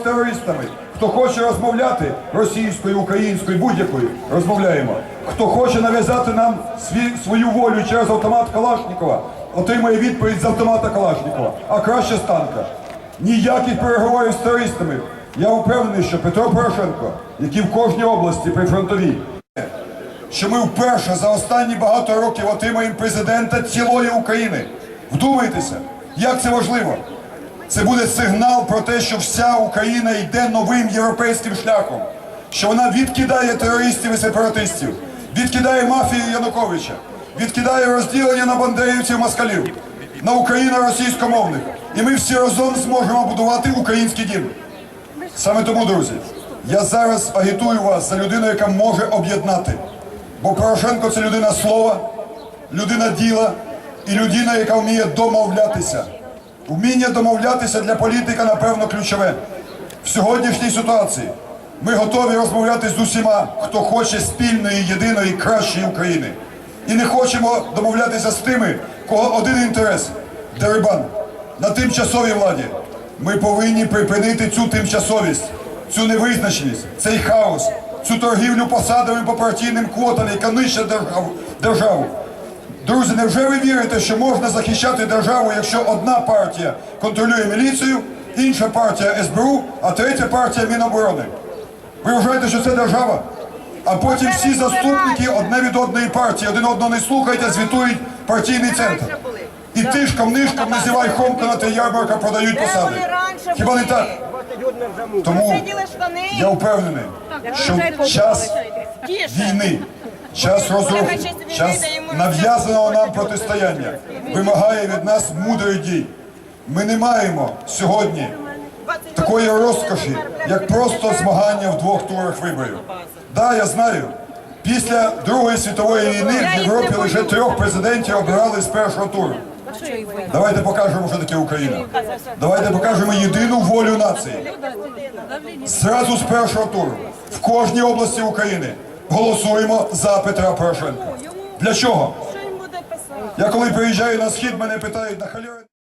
з терористами. Хто хоче розмовляти російською, українською, будь-якою, розмовляємо. Хто хоче нав'язати нам свій, свою волю через автомат Калашникова, отримує відповідь з автомата Калашникова, а краще з танка. Ніяких переговорів з терористами. Я впевнений, що Петро Порошенко, який в кожній області прифронтовій, що ми вперше за останні багато років отримаємо президента цілої України. Вдумайтеся, як це важливо. Це буде сигнал про те, що вся Україна йде новим європейським шляхом, що вона відкидає терористів і сепаратистів, відкидає мафію Януковича, відкидає розділення на бандерівців москалів, на україно-російськомовних. І ми всі разом зможемо будувати український дім. Саме тому, друзі, я зараз агітую вас за людину, яка може об'єднати. Бо Порошенко це людина слова, людина діла і людина, яка вміє домовлятися. Вміння домовлятися для політика, напевно, ключове. В сьогоднішній ситуації ми готові розмовляти з усіма, хто хоче спільної, єдиної, кращої України. І не хочемо домовлятися з тими, кого один інтерес дерибан на тимчасовій владі. Ми повинні припинити цю тимчасовість, цю невизначеність, цей хаос, цю торгівлю посадами по партійним квотам, яка нищить державу. Друзі, невже ви вірите, що можна захищати державу, якщо одна партія контролює міліцію, інша партія СБУ, а третя партія Міноборони? Ви вважаєте, що це держава? А потім всі заступники одне від одної партії, один одного не слухають, а звітують партійний центр. І тишком, нишком називай Хомкана та ярмарка продають посади. Хіба не так? Тому я впевнений, що час війни, час розруху, час нав'язаного нам протистояння вимагає від нас мудрих дій. Ми не маємо сьогодні такої розкоші, як просто змагання в двох турах виборів. Да, я знаю. Після Другої світової війни в Європі лише трьох президентів обирали з першого туру. Давайте покажемо, що таке Україна. Давайте покажемо єдину волю нації. Зразу з першого туру в кожній області України голосуємо за Петра Порошенка. Для чого? Я коли приїжджаю на схід, мене питають на халяві.